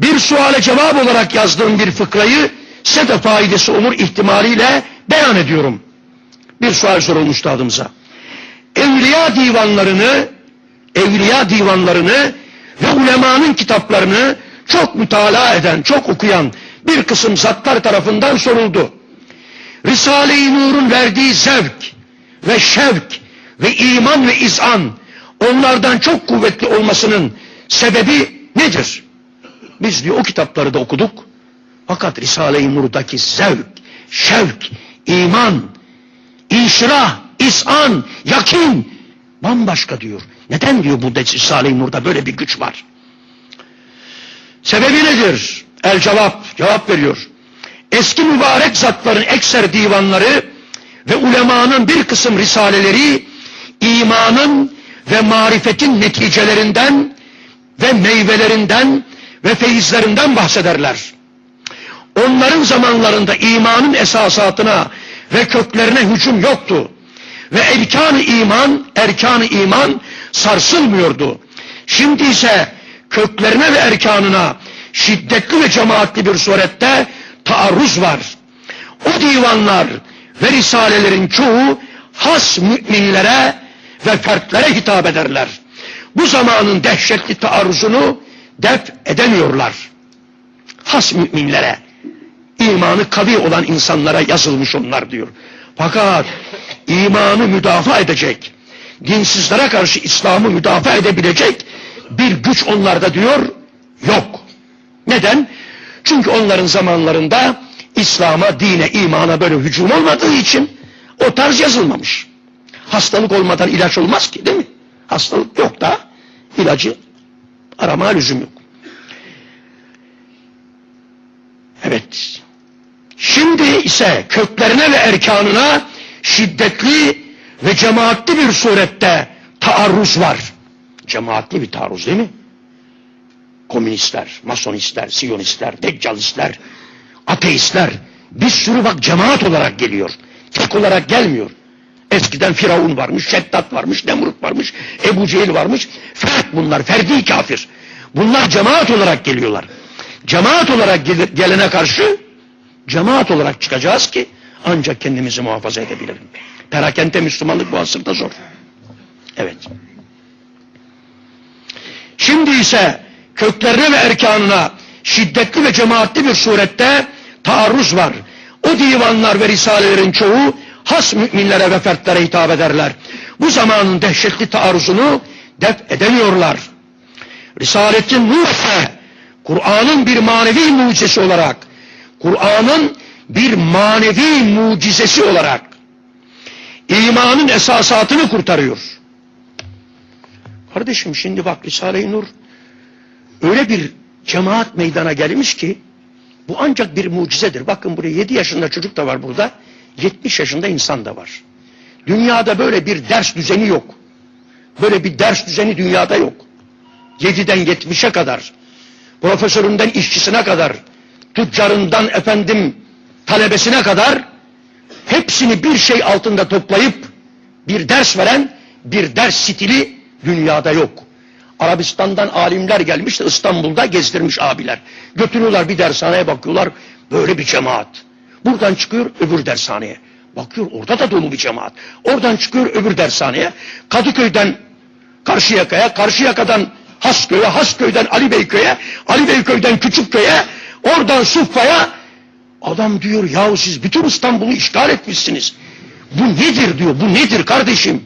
bir suale cevap olarak yazdığım bir fıkrayı size de faydası olur ihtimaliyle beyan ediyorum. Bir sual sorulmuş üstadımıza. Evliya divanlarını, evliya divanlarını ve ulemanın kitaplarını çok mütalaa eden, çok okuyan bir kısım zatlar tarafından soruldu. Risale-i Nur'un verdiği zevk ve şevk ve iman ve izan onlardan çok kuvvetli olmasının sebebi nedir? Biz diyor o kitapları da okuduk. Fakat Risale-i Nur'daki zevk, şevk, iman, inşirah, isan, yakin bambaşka diyor. Neden diyor burada Risale-i Nur'da böyle bir güç var? Sebebi nedir? El cevap, cevap veriyor. Eski mübarek zatların ekser divanları ve ulemanın bir kısım risaleleri imanın ve marifetin neticelerinden ve meyvelerinden ve feyizlerinden bahsederler. Onların zamanlarında imanın esasatına ve köklerine hücum yoktu. Ve erkan-ı iman, erkan-ı iman sarsılmıyordu. Şimdi ise köklerine ve erkanına şiddetli ve cemaatli bir surette taarruz var. O divanlar ve risalelerin çoğu has müminlere ve fertlere hitap ederler. Bu zamanın dehşetli taarruzunu def edemiyorlar. Has müminlere, imanı kavi olan insanlara yazılmış onlar diyor. Fakat imanı müdafaa edecek, dinsizlere karşı İslam'ı müdafaa edebilecek bir güç onlarda diyor, yok. Neden? Çünkü onların zamanlarında İslam'a, dine, imana böyle hücum olmadığı için o tarz yazılmamış. Hastalık olmadan ilaç olmaz ki değil mi? Hastalık yok da ilacı arama lüzum yok. Evet. Şimdi ise köklerine ve erkanına şiddetli ve cemaatli bir surette taarruz var. Cemaatli bir taarruz değil mi? Komünistler, masonistler, siyonistler, deccalistler, ateistler bir sürü bak cemaat olarak geliyor. Tek olarak gelmiyor. Eskiden Firavun varmış, Şeddat varmış, Nemrut varmış, Ebu Cehil varmış. Fert bunlar, ferdi kafir. Bunlar cemaat olarak geliyorlar. Cemaat olarak gel gelene karşı cemaat olarak çıkacağız ki ancak kendimizi muhafaza edebilirim. Perakende Müslümanlık bu asırda zor. Evet. Şimdi ise köklerine ve erkanına şiddetli ve cemaatli bir surette taarruz var. O divanlar ve risalelerin çoğu has müminlere ve fertlere hitap ederler. Bu zamanın dehşetli taarruzunu def edemiyorlar. Risaletin nur ise Kur'an'ın bir manevi mucizesi olarak, Kur'an'ın bir manevi mucizesi olarak imanın esasatını kurtarıyor. Kardeşim şimdi bak Risale-i Nur öyle bir cemaat meydana gelmiş ki bu ancak bir mucizedir. Bakın buraya 7 yaşında çocuk da var burada. 70 yaşında insan da var. Dünyada böyle bir ders düzeni yok. Böyle bir ders düzeni dünyada yok. 7'den 70'e kadar, profesöründen işçisine kadar, tüccarından efendim talebesine kadar hepsini bir şey altında toplayıp bir ders veren bir ders stili dünyada yok. Arabistan'dan alimler gelmiş de İstanbul'da gezdirmiş abiler. Götürüyorlar bir dershaneye bakıyorlar böyle bir cemaat. Buradan çıkıyor öbür dershaneye. Bakıyor orada da dolu bir cemaat. Oradan çıkıyor öbür dershaneye. Kadıköy'den Karşıyaka'ya, Karşıyaka'dan Hasköy'e, Hasköy'den Ali Beyköy'e, Ali Beyköy'den Küçükköy'e, oradan Suffa'ya. Adam diyor yahu siz bütün İstanbul'u işgal etmişsiniz. Bu nedir diyor, bu nedir kardeşim?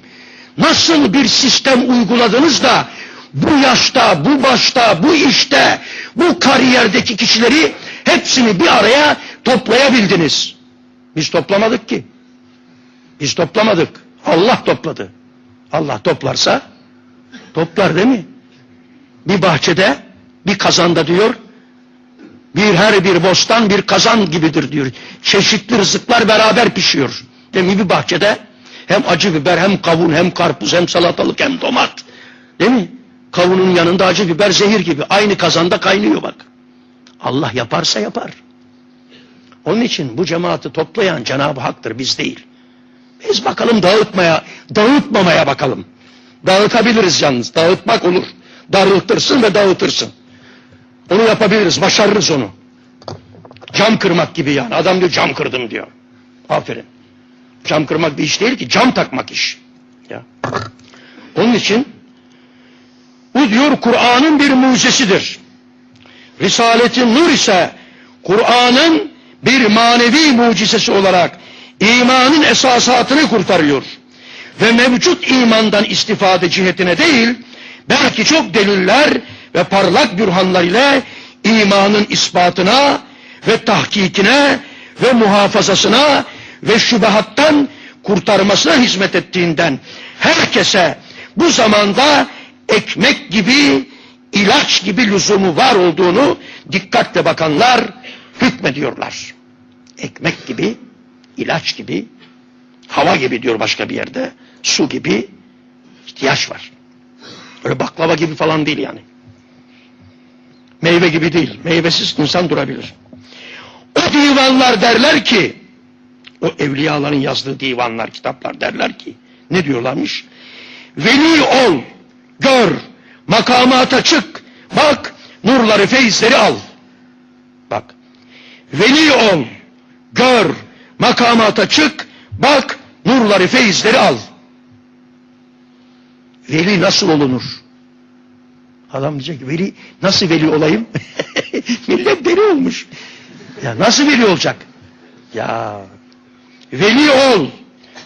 Nasıl bir sistem uyguladınız da bu yaşta, bu başta, bu işte, bu kariyerdeki kişileri hepsini bir araya toplayabildiniz. Biz toplamadık ki. Biz toplamadık. Allah topladı. Allah toplarsa toplar değil mi? Bir bahçede, bir kazanda diyor, bir her bir bostan bir kazan gibidir diyor. Çeşitli rızıklar beraber pişiyor. Değil mi? Bir bahçede hem acı biber, hem kavun, hem karpuz, hem salatalık, hem domat. Değil mi? Kavunun yanında acı biber zehir gibi. Aynı kazanda kaynıyor bak. Allah yaparsa yapar. Onun için bu cemaati toplayan Cenab-ı Hak'tır biz değil. Biz bakalım dağıtmaya, dağıtmamaya bakalım. Dağıtabiliriz yalnız. Dağıtmak olur. Darıltırsın ve dağıtırsın. Onu yapabiliriz, başarırız onu. Cam kırmak gibi yani. Adam diyor cam kırdım diyor. Aferin. Cam kırmak bir iş değil ki, cam takmak iş. Ya. Onun için bu diyor Kur'an'ın bir mucizesidir. Risaletin Nur ise Kur'an'ın bir manevi mucizesi olarak imanın esasatını kurtarıyor. Ve mevcut imandan istifade cihetine değil, belki çok deliller ve parlak bürhanlar ile imanın ispatına ve tahkikine ve muhafazasına ve şubahattan kurtarmasına hizmet ettiğinden herkese bu zamanda ekmek gibi, ilaç gibi lüzumu var olduğunu dikkatle bakanlar hükmediyorlar. Ekmek gibi, ilaç gibi, hava gibi diyor başka bir yerde, su gibi ihtiyaç var. Öyle baklava gibi falan değil yani. Meyve gibi değil. Meyvesiz insan durabilir. O divanlar derler ki, o evliyaların yazdığı divanlar, kitaplar derler ki, ne diyorlarmış? Veli ol, gör, makamata çık, bak, nurları, feyizleri al. Bak, veli ol, gör, makamata çık, bak, nurları, feyizleri al. Veli nasıl olunur? Adam diyecek veli, nasıl veli olayım? Millet deli olmuş. Ya nasıl veli olacak? Ya veli ol,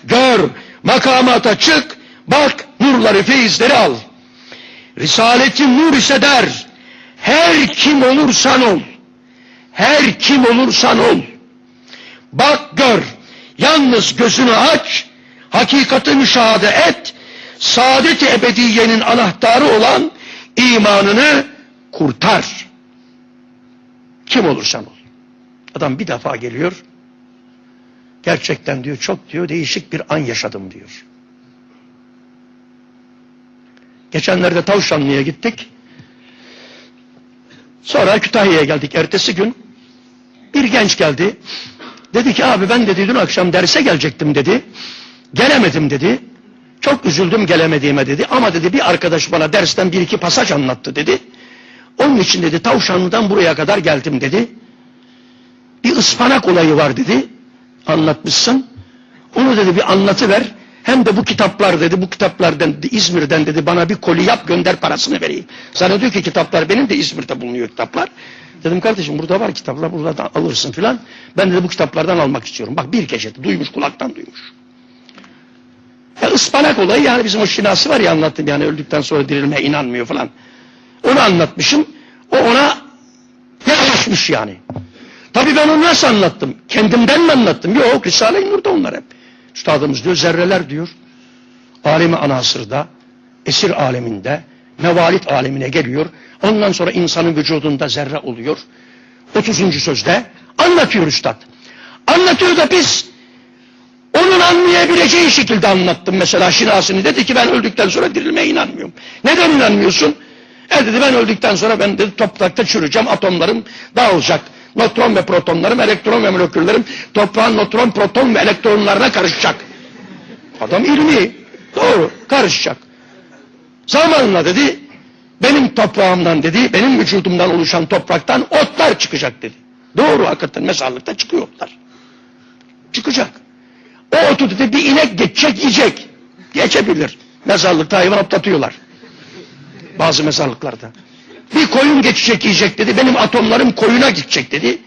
gör, makamata çık, bak, nurları, feyizleri al. Risaletin nur ise der, her kim olursan ol, her kim olursan ol. Bak gör, yalnız gözünü aç, hakikati müşahede et, saadet-i ebediyenin anahtarı olan imanını kurtar. Kim olursan ol. Adam bir defa geliyor, gerçekten diyor çok diyor değişik bir an yaşadım diyor. Geçenlerde Tavşanlı'ya gittik. Sonra Kütahya'ya geldik ertesi gün. Bir genç geldi. Dedi ki abi ben dedi dün akşam derse gelecektim dedi. Gelemedim dedi. Çok üzüldüm gelemediğime dedi. Ama dedi bir arkadaş bana dersten bir iki pasaj anlattı dedi. Onun için dedi Tavşanlı'dan buraya kadar geldim dedi. Bir ıspanak olayı var dedi. Anlatmışsın. Onu dedi bir anlatıver. Hem de bu kitaplar dedi, bu kitaplardan İzmir'den dedi bana bir koli yap gönder parasını vereyim. Sana diyor ki kitaplar benim de İzmir'de bulunuyor kitaplar. Dedim kardeşim burada var kitaplar buradan alırsın filan. Ben de bu kitaplardan almak istiyorum. Bak bir gecede duymuş kulaktan duymuş. Ispanak olayı yani bizim o şinası var ya anlattım yani öldükten sonra dirilmeye inanmıyor falan. Onu anlatmışım. O ona yaklaşmış yani. Tabii ben onu nasıl anlattım? Kendimden mi anlattım? Yok Risale-i Nur'da onlar hep. Üstadımız diyor zerreler diyor. Alemi anasırda, esir aleminde, mevalit alemine geliyor. Ondan sonra insanın vücudunda zerre oluyor. 30. sözde anlatıyor üstad. Anlatıyor da biz onun anlayabileceği şekilde anlattım mesela şinasını. Dedi ki ben öldükten sonra dirilmeye inanmıyorum. Neden inanmıyorsun? E dedi ben öldükten sonra ben dedi toprakta çürüyeceğim atomlarım dağılacak. Nötron ve protonlarım, elektron ve moleküllerim toprağın nötron, proton ve elektronlarına karışacak. Adam ilmi. Doğru. Karışacak. Zamanla dedi benim toprağımdan dedi, benim vücudumdan oluşan topraktan otlar çıkacak dedi. Doğru hakikaten mezarlıkta çıkıyor otlar. Çıkacak. O otu dedi bir inek geçecek yiyecek. Geçebilir. Mezarlıkta hayvan otlatıyorlar. Bazı mezarlıklarda. Bir koyun geçecek yiyecek dedi. Benim atomlarım koyuna gidecek dedi.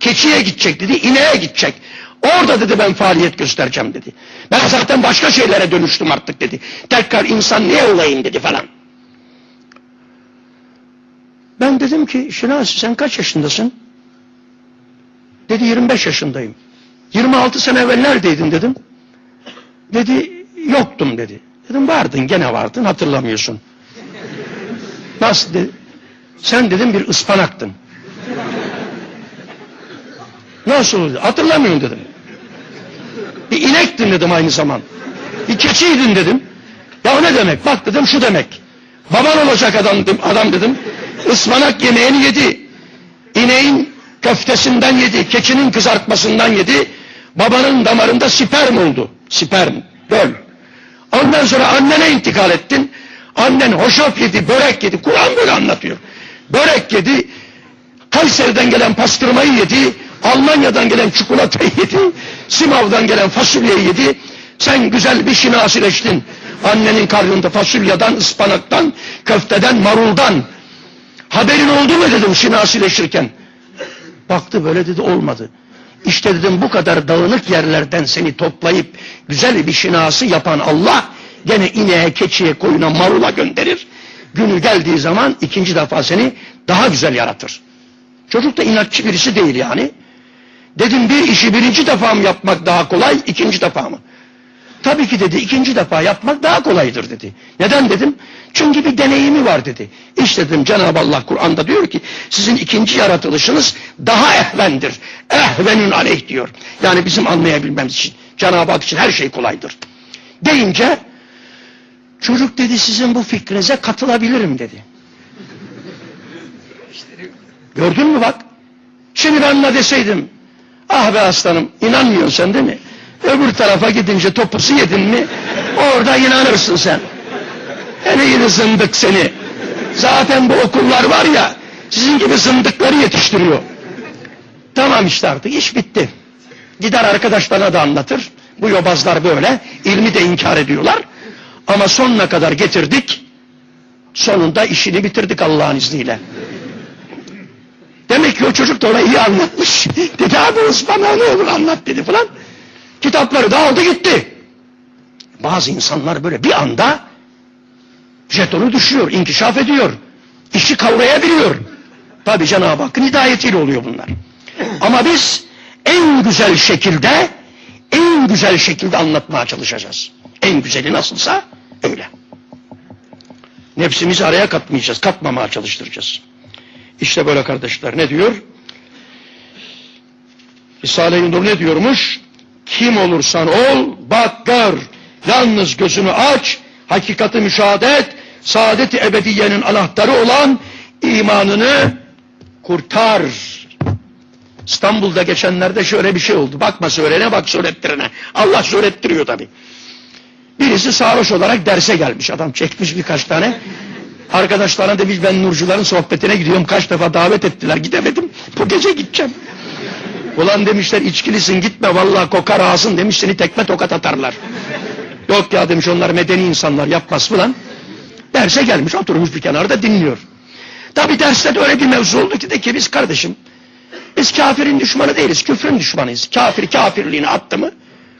Keçiye gidecek dedi. ineğe gidecek. Orada dedi ben faaliyet göstereceğim dedi. Ben zaten başka şeylere dönüştüm artık dedi. Tekrar insan niye olayım dedi falan. Ben dedim ki Şinasi sen kaç yaşındasın? Dedi 25 yaşındayım. 26 sene evvel dedim. Dedi yoktum dedi. Dedim vardın gene vardın hatırlamıyorsun. Nasıl dedi? Sen dedim bir ıspanaktın. Nasıl oldu? Hatırlamıyorum dedim. Bir inektin dedim aynı zaman. Bir keçiydin dedim. Ya ne demek? Bak dedim şu demek. Baban olacak adam dedim. Adam dedim. Ispanak yemeğini yedi. İneğin köftesinden yedi. Keçinin kızartmasından yedi. Babanın damarında sperm oldu. Sperm. Böl. Ondan sonra annene intikal ettin. Annen hoşaf yedi, börek yedi. Kur'an böyle anlatıyor. Börek yedi. Kayseri'den gelen pastırmayı yedi, Almanya'dan gelen çikolatayı yedi, Simav'dan gelen fasulyeyi yedi. Sen güzel bir şinasileştin. Annenin karnında fasulyeden, ıspanaktan, köfteden, maruldan. Haberin oldu mu dedim şinasileşirken. Baktı böyle dedi olmadı. İşte dedim bu kadar dağınık yerlerden seni toplayıp güzel bir şinası yapan Allah gene ineğe, keçiye, koyuna, marula gönderir. Günü geldiği zaman ikinci defa seni daha güzel yaratır. Çocuk da inatçı birisi değil yani. Dedim bir işi birinci defa mı yapmak daha kolay, ikinci defa mı? Tabii ki dedi ikinci defa yapmak daha kolaydır dedi. Neden dedim? Çünkü bir deneyimi var dedi. İşte dedim Cenab-ı Allah Kur'an'da diyor ki sizin ikinci yaratılışınız daha ehvendir. Ehvenün aleyh diyor. Yani bizim anlayabilmemiz için. Cenab-ı Hak için her şey kolaydır. Deyince çocuk dedi sizin bu fikrinize katılabilirim dedi. Gördün mü bak? Şimdi ben ona deseydim ah be aslanım inanmıyorsun sen değil mi? Öbür tarafa gidince topusu yedin mi orada inanırsın sen. Hele yine zındık seni. Zaten bu okullar var ya sizin gibi zındıkları yetiştiriyor. Tamam işte artık iş bitti. Gider arkadaşlarına da anlatır. Bu yobazlar böyle. ilmi de inkar ediyorlar. Ama sonuna kadar getirdik. Sonunda işini bitirdik Allah'ın izniyle. Demek ki o çocuk da ona iyi anlatmış. Dedi abi Osman'a ne olur anlat dedi falan. Kitapları da aldı gitti. Bazı insanlar böyle bir anda jetonu düşüyor, inkişaf ediyor. işi kavrayabiliyor. Tabi Cenab-ı Hakk'ın hidayetiyle oluyor bunlar. Ama biz en güzel şekilde, en güzel şekilde anlatmaya çalışacağız. En güzeli nasılsa öyle. Nefsimizi araya katmayacağız, katmamaya çalıştıracağız. İşte böyle kardeşler ne diyor? Risale-i Nur ne diyormuş? Kim olursan ol, bak gör. Yalnız gözünü aç, hakikati müşahede et, saadet-i ebediyenin anahtarı olan imanını kurtar. İstanbul'da geçenlerde şöyle bir şey oldu. Bakma söylene bak söylettirene. Allah söylettiriyor tabi. Birisi sarhoş olarak derse gelmiş. Adam çekmiş birkaç tane. Arkadaşlarına demiş ben Nurcuların sohbetine gidiyorum. Kaç defa davet ettiler. Gidemedim. Bu gece gideceğim. Ulan demişler içkilisin gitme vallahi kokar ağzın demiş seni tekme tokat atarlar. Yok ya demiş onlar medeni insanlar yapmaz falan. Derse gelmiş oturmuş bir kenarda dinliyor. Tabi derste de öyle bir mevzu oldu ki de ki biz kardeşim biz kafirin düşmanı değiliz küfrün düşmanıyız. Kafir kafirliğini attı mı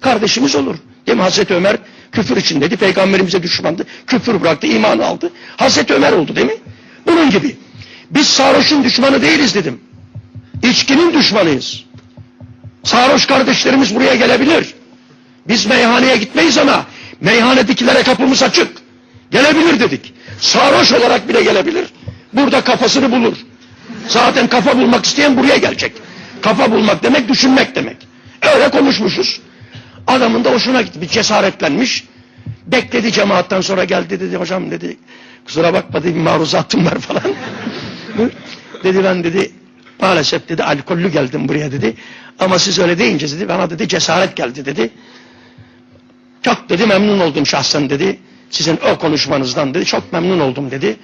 kardeşimiz olur. Değil mi Hazreti Ömer küfür için dedi peygamberimize düşmandı. Küfür bıraktı iman aldı. Hazreti Ömer oldu değil mi? Bunun gibi. Biz sarhoşun düşmanı değiliz dedim. İçkinin düşmanıyız. Sarhoş kardeşlerimiz buraya gelebilir. Biz meyhaneye gitmeyiz ama meyhanedekilere kapımız açık. Gelebilir dedik. Sarhoş olarak bile gelebilir. Burada kafasını bulur. Zaten kafa bulmak isteyen buraya gelecek. Kafa bulmak demek düşünmek demek. Öyle konuşmuşuz. Adamın da hoşuna gitmiş, cesaretlenmiş. Bekledi cemaattan sonra geldi dedi hocam dedi. Kusura bakma dedi bir maruzatım var falan. dedi ben dedi maalesef dedi alkollü geldim buraya dedi. Ama siz öyle deyince dedi bana dedi cesaret geldi dedi. Çok dedi memnun oldum şahsen dedi. Sizin o konuşmanızdan dedi çok memnun oldum dedi.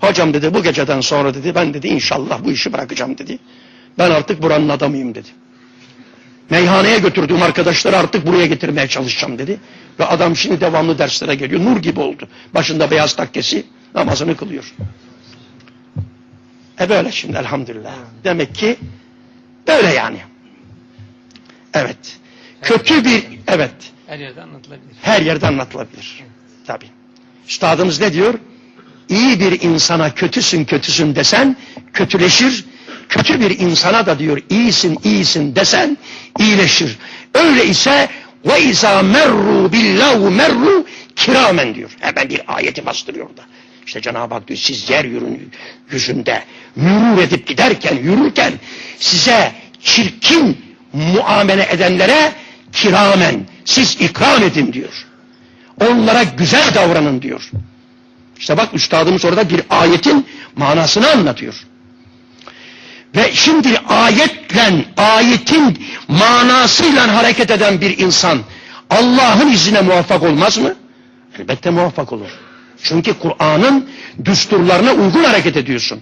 Hocam dedi bu geceden sonra dedi ben dedi inşallah bu işi bırakacağım dedi. Ben artık buranın adamıyım dedi. Meyhaneye götürdüğüm arkadaşları artık buraya getirmeye çalışacağım dedi. Ve adam şimdi devamlı derslere geliyor. Nur gibi oldu. Başında beyaz takkesi namazını kılıyor. E böyle şimdi elhamdülillah. Demek ki böyle yani. Evet. Kötü bir evet. Her yerde anlatılabilir. Her yerde anlatılabilir. Tabi. Üstadımız ne diyor? İyi bir insana kötüsün kötüsün desen kötüleşir. Kötü bir insana da diyor iyisin iyisin desen iyileşir. Öyle ise ve izâ merru billahu merru kiramen diyor. Hemen bir ayeti bastırıyor da. İşte Cenab-ı Hak diyor siz yer yürün, yüzünde mürür edip giderken yürürken size çirkin muamele edenlere kiramen siz ikram edin diyor. Onlara güzel davranın diyor. İşte bak üstadımız orada bir ayetin manasını anlatıyor. Ve şimdi ayetle, ayetin manasıyla hareket eden bir insan Allah'ın izine muvaffak olmaz mı? Elbette muvaffak olur. Çünkü Kur'an'ın düsturlarına uygun hareket ediyorsun.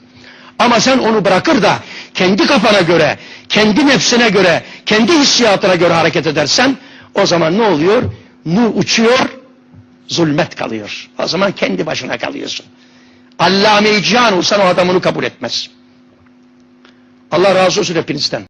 Ama sen onu bırakır da kendi kafana göre, kendi nefsine göre, kendi hissiyatına göre hareket edersen o zaman ne oluyor? Nur uçuyor, zulmet kalıyor. O zaman kendi başına kalıyorsun. Allame-i Cihan olsan o adam onu kabul etmez. Allah razı olsun hepinizden.